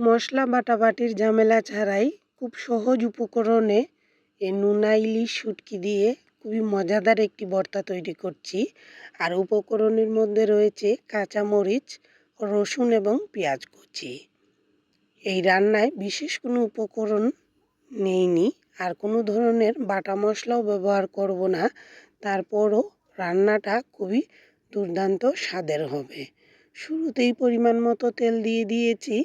মশলা বাটাবাটির ঝামেলা ছাড়াই খুব সহজ উপকরণে এই নুনা ইলিশ শুটকি দিয়ে খুবই মজাদার একটি ভর্তা তৈরি করছি। আর উপকরণের মধ্যে রয়েছে কাঁচামরিচ, রসুন এবং পেঁয়াজ কুচি। এই রান্নায় বিশেষ কোনো উপকরণ নেইনি। আর কোনো ধরনের বাটা মশলাও ব্যবহার করব না। তারপরও রান্নাটা খুবই দুর্দান্ত স্বাদের হবে। শুরুতেই পরিমাণ মতো তেল দিয়ে দিয়েছি।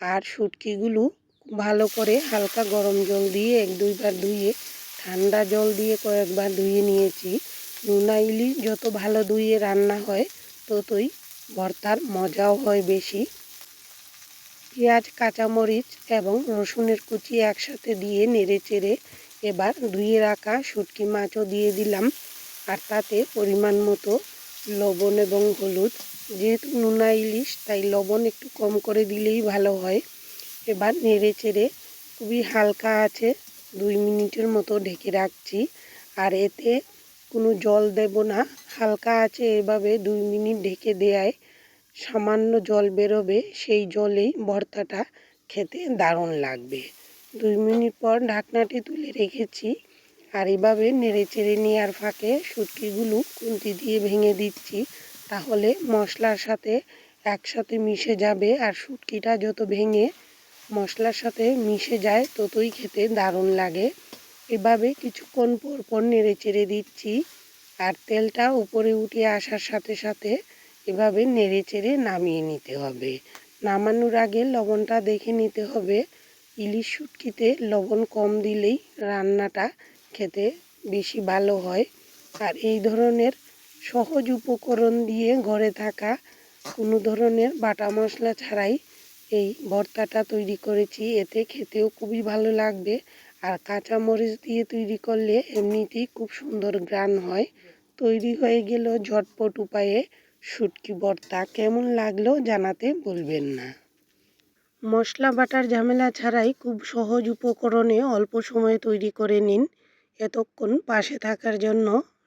আর শুটকিগুলো ভালো করে হালকা গরম জল দিয়ে এক, দুইবার ধুয়ে, ঠান্ডা জল দিয়ে কয়েকবার ধুয়ে নিয়েছি। নুনা ইলিশ যত ভালো ধুয়ে রান্না হয়, ততই ভর্তার মজাও হয় বেশি। পেঁয়াজ, কাঁচামরিচ এবং রসুনের কুচি একসাথে দিয়ে নেড়ে চেড়ে এবার ধুয়ে রাখা শুটকি মাছও দিয়ে দিলাম। আর তাতে পরিমাণ মতো লবণ এবং হলুদ যেহেতু নোনা ইলিশ, তাই লবণ একটু কম করে দিলেই ভালো হয়। এবার নেড়ে চেড়ে খুবই হালকা আছে, দুই মিনিটের মতো ঢেকে রাখছি। আর এতে কোনো জল দেব না, হালকা আছে এভাবে দুই মিনিট ঢেকে দেয়ায় সামান্য জল বেরোবে, সেই জলেই ভর্তাটা খেতে দারুণ লাগবে। দুই মিনিট পর ঢাকনাটি তুলে রেখেছি, আর এভাবে নেড়ে চেড়ে নেওয়ার ফাঁকে শুটকিগুলো কুন্তি দিয়ে ভেঙে দিচ্ছি। তাহলে মশলার সাথে একসাথে মিশে যাবে আর শুটকিটা যত ভেঙে মশলার সাথে মিশে যায়, ততই খেতে দারুণ লাগে। এভাবে কিছুক্ষণ পর পর নেড়ে চেড়ে দিচ্ছি আর তেলটা উপরে উঠে আসার সাথে সাথে এভাবে নেড়ে চেড়ে নামিয়ে নিতে হবে। নামানোর আগে লবণটা দেখে নিতে হবে। ইলিশ শুটকিতে লবণ কম দিলেই রান্নাটা খেতে বেশি ভালো হয়। আর এই ধরনের সহজ উপকরণ দিয়ে ঘরে থাকা কোনো ধরনের বাটা মশলা ছাড়াই এই ভর্তাটা তৈরি করেছি। এতে খেতেও খুবই ভালো লাগবে। আর কাঁচা মরিচ দিয়ে তৈরি করলে এমনিতেই খুব সুন্দর গ্রান হয়। তৈরি হয়ে গেল ঝটপট উপায়ে শুটকি ভর্তা। কেমন লাগল জানাতে বলবেন না। মশলা বাটার ঝামেলা ছাড়াই খুব সহজ উপকরণে অল্প সময়ে তৈরি করে নিন। এতক্ষণ পাশে থাকার জন্য